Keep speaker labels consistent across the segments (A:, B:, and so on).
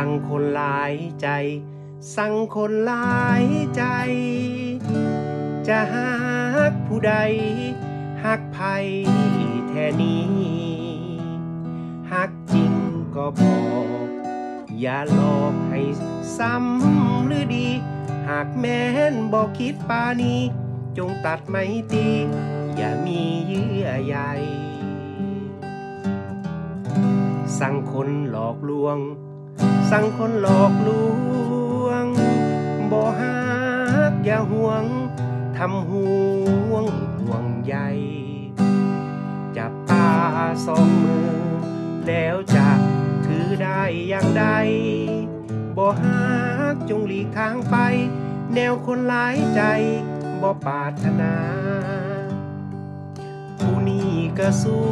A: สั่งคนหลายใจ สั่งคนหลายใจ จะหักผู้ใดหักไผแท่นี้หักจริงก็บอก อย่าหลอกให้ซ้ำหรือดี หากแม้นบอกคิดปานี้ จงตัดไม่ตี อย่ามีเยื่อใยสั่งคนหลอกลวง สั่งคนหลอกลวงบ่ฮักอย่าห่วงทำห่วงห่วงใยจับตาสองมือ แล้วจะถือได้อย่างใดบ่ฮักจงหลีกทางไป แนวคนหลายใจบ่ปาถนา ผู้นี้ก็สู้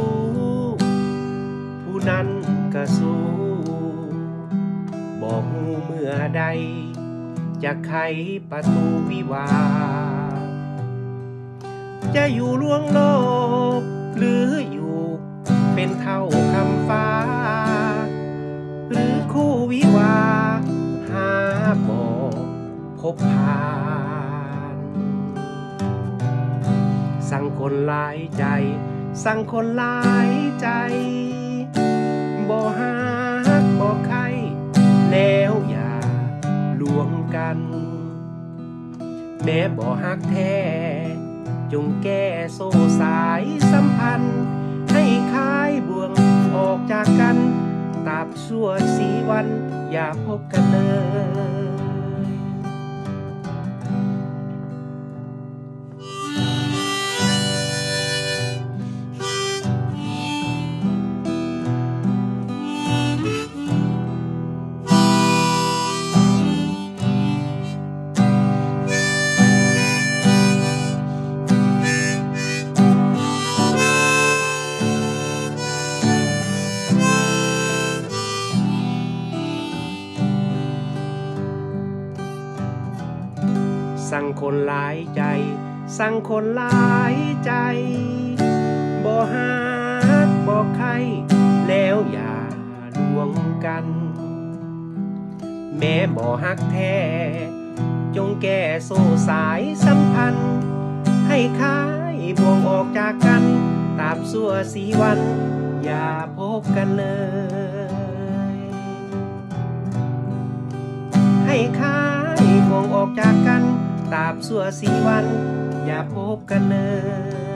A: ผู้นั้นก็สู้ บอกหูเมื่อใด จะไขประตูวิวา จะอยู่ล่วงโลก หรืออยู่เป็นเท่าคำฟ้า หรือคู่วิวา หาบ่พบผ่านสั่งคนหลายใจ สั่งคนหลายใจบ่ฮัก แม่บ่ฮักแท้จงแก้โซ่สายสัมพันธ์ ให้คลายบ่วงออกจากกันตราบชั่วสีวัน อย่าพบกันเลย สั่งคนหลายใจ สั่งคนหลายใจ บ่ฮักบ่ใครแล้วอย่าดวงกัน แม้บ่ฮักแท้ จงแก้โซ่สายสัมพันธ์ ให้คายบ่วงออกจากกันตราบสั่วสีวัน อย่าพบกันเลย ให้คายบ่วงออกจากกัน ตราบสั่วสีวัน อย่าพบกันเลย